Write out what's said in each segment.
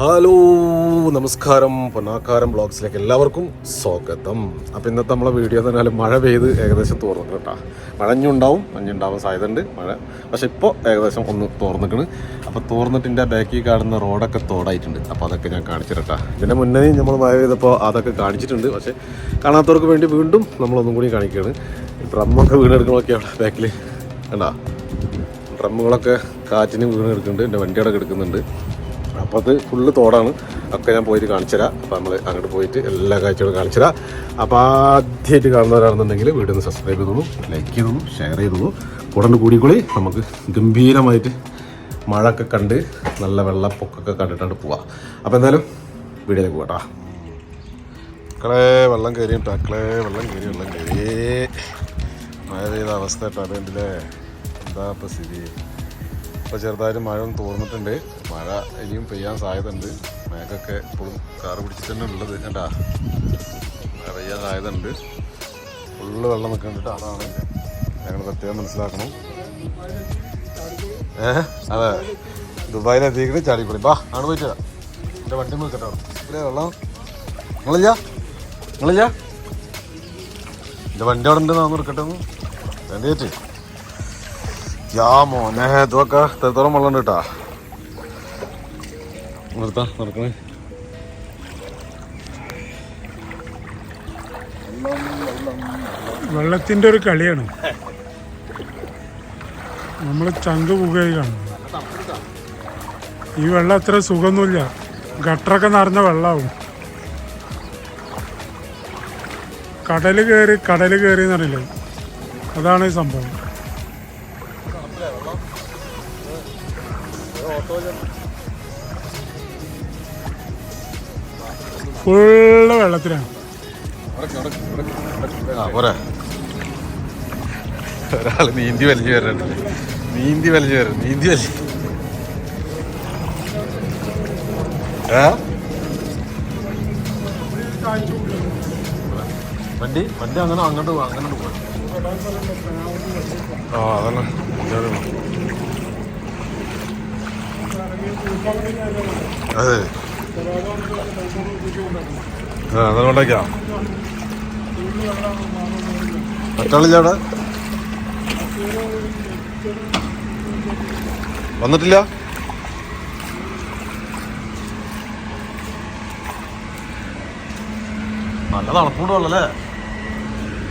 Hello നമസ്കാരം. പൊന്നാക്കാരം ബ്ലോഗ്സിലേക്ക് എല്ലാവർക്കും സ്വാഗതം. അപ്പോൾ ഇന്നത്തെ നമ്മളെ വീഡിയോ പറഞ്ഞാൽ മഴ പെയ്ത് ഏകദേശം തോർന്നു കേട്ടോ. മഴഞ്ഞുണ്ടാവും മഞ്ഞുണ്ടാവാൻ സാധ്യതയുണ്ട് മഴ. പക്ഷെ ഇപ്പോൾ ഏകദേശം ഒന്ന് തോർന്നിക്കണ്. അപ്പോൾ തോർന്നിട്ടിന്റെ ബാക്കിൽ കാണുന്ന റോഡൊക്കെ തോടായിട്ടുണ്ട്. അപ്പോൾ അതൊക്കെ ഞാൻ കാണിച്ചിട്ടാ ഇതിന്റെ മുന്നേ നമ്മൾ മഴ പെയ്തപ്പോൾ അതൊക്കെ കാണിച്ചിട്ടുണ്ട്. പക്ഷേ കാണാത്തവർക്ക് വേണ്ടി വീണ്ടും നമ്മളൊന്നും കൂടി കാണിക്കുകയാണ്. ഡ്രമ്മൊക്കെ വീണെടുക്കണമൊക്കെ അവിടെ ബാക്കിൽ കണ്ടാ? ഡ്രമ്മുകളൊക്കെ കാറ്റിന് വീണെടുക്കുന്നുണ്ട്. എന്റെ വണ്ടി അവിടെ എടുക്കുന്നുണ്ട്. അപ്പോൾ അത് ഫുള്ള് തോടാണ്. ഒക്കെ ഞാൻ പോയിട്ട് കാണിച്ചുതരാം അപ്പോൾ നമ്മൾ അങ്ങോട്ട് പോയിട്ട് എല്ലാ കാഴ്ചകളും കാണിച്ചുതരാം അപ്പോൾ ആദ്യമായിട്ട് കാണുന്നവരാണെന്നുണ്ടെങ്കിൽ വീഡിയോ ഒന്ന് സബ്സ്ക്രൈബ് ചെയ്തോളൂ ലൈക്ക് ചെയ്തോളൂ ഷെയർ ചെയ്തോളൂ. കൂടെ കൂടിക്കൂടി നമുക്ക് ഗംഭീരമായിട്ട് മഴ ഒക്കെ കണ്ട് നല്ല വെള്ളപ്പൊക്കൊക്കെ കണ്ടിട്ടാണ് പോവാം അപ്പോൾ എന്തായാലും വീഡിയോയിലേക്ക് പോകട്ടാ മക്കളെ വെള്ളം കയറി മക്കളെ വെള്ളം കയറി വെള്ളം കയറി. മഴ പെയ്ത അവസ്ഥ കേട്ടോ. എന്താ ഇപ്പം സ്ഥിതി? ഇപ്പോൾ ചെറുതായിട്ട് മഴ ഒന്നും തോർന്നിട്ടുണ്ട്. മഴ ഇനിയും പെയ്യാൻ സാധ്യതയുണ്ട്. മേഘമൊക്കെ ഇപ്പോഴും കാറ് പിടിച്ചിട്ട് തന്നെ ഉള്ളത് മഴ പെയ്യാൻ സാധ്യതയുണ്ട്. ഫുള്ള് വെള്ളം നിൽക്കുന്നുണ്ട് അതാണ് ഞങ്ങൾ പ്രത്യേകം മനസ്സിലാക്കണം. ഏ? അതെ. ദുബായിലെത്തിയിട്ട് ചാടിപ്പൊളി ബാ ആണ് പോയിട്ട് എന്റെ വണ്ടി നിൽക്കട്ടോ ഇവിടെ വെള്ളം നിങ്ങളില്ല? നിങ്ങളില്ല? എന്റെ വണ്ടി അവിടെ ഉണ്ട് നാന്ന് എടുക്കട്ടെ ഒന്ന്. യാ മോനെ ഇതൊക്കെ എത്രത്തോളം വെള്ളം ഉണ്ട് കേട്ടാ നിർത്താ നിർക്കണേ വെള്ളത്തിന്റെ ഒരു കളിയാണ്. നമ്മൾ ചങ്ക് പുകയാണ് ഈ വെള്ളം അത്ര സുഖമൊന്നുമില്ല. ഗട്ടറൊക്കെ നിറഞ്ഞ വെള്ളമാവും കടൽ കയറി കടൽ കയറി എന്നറിയില്ലേ? അതാണ് ഈ സംഭവം. ഫുള്ള് വെള്ളത്തിലാണ്. നീന്തി വലിച്ചു വരണ്ട? നീന്തി വലിച്ചു വരും നീന്തി വലിച്ചു വണ്ടി വണ്ടി അങ്ങനെ അങ്ങോട്ട് അങ്ങനെ പോകാം ആ അതന്നെ ഇങ്ങോട്ട് പോ. അതെ. ആ അതുകൊണ്ടൊക്കെയാ മറ്റാളില്ല അവിടെ വന്നിട്ടില്ല? നല്ല തണുപ്പുണ്ടല്ലേ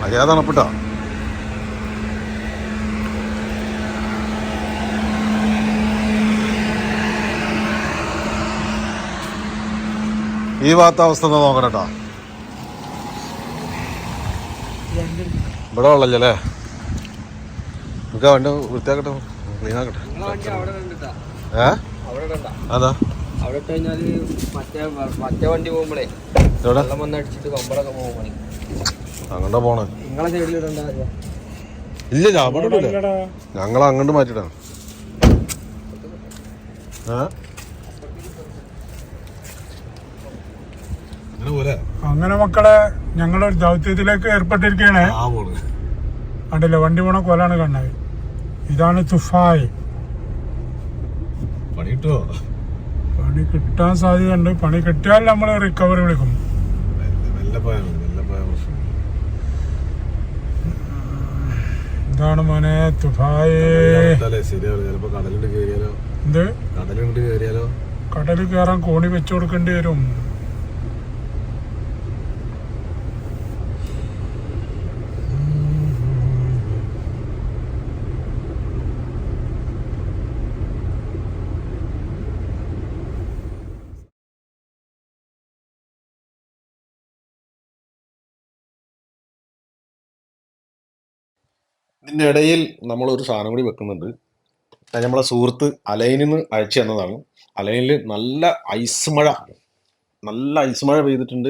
മര്യാദ തണുപ്പിട്ടാ. ഈ ഭാഗത്തെ അവസ്ഥ ഒന്ന് നോക്കണം കേട്ടോ. ഇവിടെ വെള്ളല്ലേ നമുക്ക് വണ്ടി വൃത്തിയാക്കട്ടെ ക്ലീൻ ആക്കട്ടെ ഏ? അതാ. അവിടെ മറ്റേ മറ്റേ വണ്ടി പോകുമ്പോഴേ വെള്ളം അങ്ങോട്ടാ പോണേ. നിങ്ങളെ ഇടണ്ട ഇല്ല ഞാൻ അവിടെ അങ്ങോട്ട് മാറ്റിട്ടാണ് ഏ? അങ്ങനെ മക്കളെ ഞങ്ങളൊരു ദൗത്യത്തിലേക്ക് ഏർപ്പെട്ടിരിക്കുകയാണ് ആ കണ്ടില്ല വണ്ടി പോണ കൊലാണ് കണ്ണായി ഇതാണ് തുഫായ്. പണി കിട്ടുമോ പണി കിട്ടാൻ സാധ്യതയുണ്ട്. പണി കിട്ടിയാൽ നമ്മൾ റിക്കവറി വിളിക്കും. എന്താണ് മോനെ തുഫായ്. എന്ത്? കടലിൽ കയറാൻ കോണി വെച്ചു കൊടുക്കേണ്ടി വരും. ഇതിന്റെ ഇടയിൽ നമ്മളൊരു സാധനം കൂടി വെക്കുന്നുണ്ട്. അത് നമ്മളെ സുഹൃത്ത് അലൈനിൽ നിന്ന് അയച്ചു തന്നതാണ്. അലൈനിൽ നല്ല ഐസ് മഴ നല്ല ഐസ് മഴ പെയ്തിട്ടുണ്ട്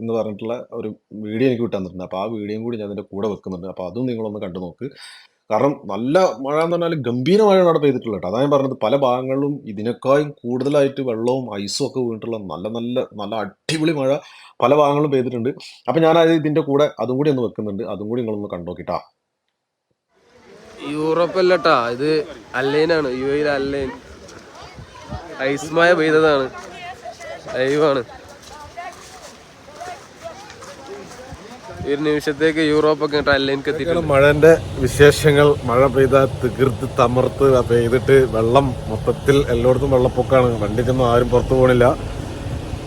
എന്ന് പറഞ്ഞിട്ടുള്ള ഒരു വീഡിയോ എനിക്ക് വിട്ടു തന്നിട്ടുണ്ട്. അപ്പോൾ ആ വീഡിയോയും കൂടി ഞാൻ അതിന്റെ കൂടെ വെക്കുന്നുണ്ട്. അപ്പോൾ അതും നിങ്ങളൊന്ന് കണ്ടു നോക്ക്. കാരണം നല്ല മഴ എന്ന് പറഞ്ഞാൽ ഗംഭീര മഴയാണ് അവിടെ പെയ്തിട്ടുള്ളത് അതാണ് ഞാൻ പറഞ്ഞത് പല ഭാഗങ്ങളിലും ഇതിനേക്കാളും കൂടുതലായിട്ട് വെള്ളവും ഐസും ഒക്കെ വീണിട്ടുള്ള നല്ല നല്ല നല്ല അടിപൊളി മഴ പല ഭാഗങ്ങളും പെയ്തിട്ടുണ്ട്. അപ്പം ഞാൻ ഇതിന്റെ കൂടെ അതും കൂടി ഒന്ന് വെക്കുന്നുണ്ട്. അതും കൂടി നിങ്ങളൊന്ന് കണ്ടു നോക്കിട്ടാ യൂറോപ്പ് അല്ലട്ടാ ഇത് അല്ലൈനാണ് യു എയിൽ അല്ലൈൻ. ഐസ്മായ പെയ്തതാണ്. ലൈവാണ് ഒരു നിമിഷത്തേക്ക് യൂറോപ്പൊക്കെ ഒക്കെ എത്തിയിട്ടുണ്ട്. മഴന്റെ വിശേഷങ്ങൾ. മഴ പെയ്ത തീർത്ത് തമർത്ത് പെയ്തിട്ട് വെള്ളം മൊത്തത്തിൽ എല്ലായിടത്തും വെള്ളപ്പൊക്കമാണ് വണ്ടിക്കൊന്നും ആരും പുറത്തു പോകണില്ല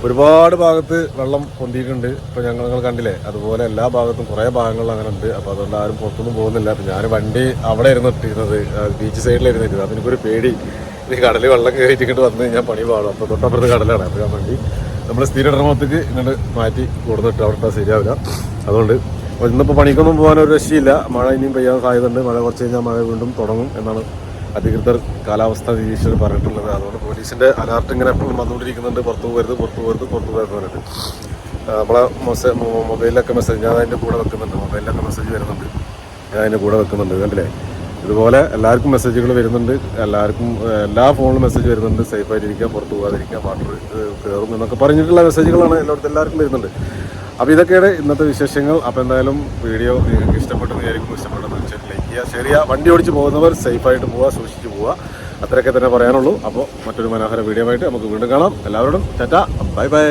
ഒരുപാട് ഭാഗത്ത് വെള്ളം പൊന്തിയിട്ടുണ്ട്. ഇപ്പൊ ഞങ്ങൾ നിങ്ങൾ കണ്ടില്ലേ? അതുപോലെ എല്ലാ ഭാഗത്തും കുറേ ഭാഗങ്ങളിൽ അങ്ങനെ ഉണ്ട്. അപ്പോൾ അതുകൊണ്ട് ആരും പുറത്തൊന്നും പോകുന്നില്ല. അപ്പൊ ഞാൻ വണ്ടി അവിടെ ഇരുന്ന് ഇട്ടിരുന്നത്. ബീച്ച് സൈഡിലായിരുന്നു ഇരുന്നത് അപ്പൊ എനിക്കൊരു പേടി. ഈ കടലിൽ വെള്ളം കയറ്റിക്കിട്ട് വന്ന് ഞാൻ പണി പാടും. അപ്പോൾ തൊട്ടപ്പുറത്ത് കടലാണ്. അപ്പൊ ഞാൻ വണ്ടി നമ്മൾ സ്ഥിര ഇടമത്തേക്ക് ഇങ്ങോട്ട് മാറ്റി കൊടുത്തിട്ട് അവിടെ ശരിയാവില്ല. അതുകൊണ്ട് അപ്പോൾ ഇന്നിപ്പോൾ പണിക്കൊന്നും പോകാൻ ഒരു രക്ഷയില്ല. മഴ ഇനിയും പെയ്യാൻ സാധ്യതയുണ്ട്. മഴ കുറച്ച് കഴിഞ്ഞാൽ മഴ വീണ്ടും തുടങ്ങും എന്നാണ് അധികൃതർ കാലാവസ്ഥാ നിരീക്ഷകർ പറഞ്ഞിട്ടുള്ളത്. അതുകൊണ്ട് പോലീസിന്റെ അലർട്ട് ഇങ്ങനെ എപ്പോഴും വന്നുകൊണ്ടിരിക്കുന്നുണ്ട്. പുറത്തു പോകരുത് പുറത്തു പോകരുത് പുറത്തു പോകരുത് പറഞ്ഞിട്ട്. നമ്മളെ മെസ്സേജ് മൊബൈലിലൊക്കെ മെസ്സേജ് ഞാൻ അതിന്റെ കൂടെ വെക്കുന്നുണ്ട്. മൊബൈലിലൊക്കെ മെസ്സേജ് വരുന്നുണ്ട്. ഞാൻ അതിന്റെ കൂടെ വെക്കുന്നുണ്ട്. കണ്ടില്ലേ? ഇതുപോലെ എല്ലാവർക്കും മെസ്സേജുകൾ വരുന്നുണ്ട്. എല്ലാവർക്കും എല്ലാ ഫോണിലും മെസ്സേജ് വരുന്നുണ്ട്. സേഫ് ആയിട്ടിരിക്കുക പുറത്തു പോകാതിരിക്കുക വാട്ടർ കയറും എന്നൊക്കെ പറഞ്ഞിട്ടുള്ള മെസ്സേജുകളാണ് എല്ലായിടത്തും എല്ലാവർക്കും വരുന്നുണ്ട്. അപ്പോൾ ഇതൊക്കെയാണ് ഇന്നത്തെ വിശേഷങ്ങൾ. അപ്പോൾ എന്തായാലും വീഡിയോ നിങ്ങൾക്ക് ഇഷ്ടപ്പെട്ടു വിചാരിക്കും ഇഷ്ടപ്പെട്ടെന്ന് വെച്ചാൽ ലൈക്ക് ചെയ്യുക ഷെയർ ചെയ്യുക. വണ്ടി ഓടിച്ച് പോകുന്നവർ സേഫായിട്ട് പോവുക സൂക്ഷിച്ച് പോവുക. അത്രയൊക്കെ തന്നെ പറയാനുള്ളൂ. അപ്പോൾ മറ്റൊരു മനോഹര വീഡിയോ ആയിട്ട് നമുക്ക് വീണ്ടും കാണാം. എല്ലാവരോടും ചേട്ടാ ബൈ ബൈ.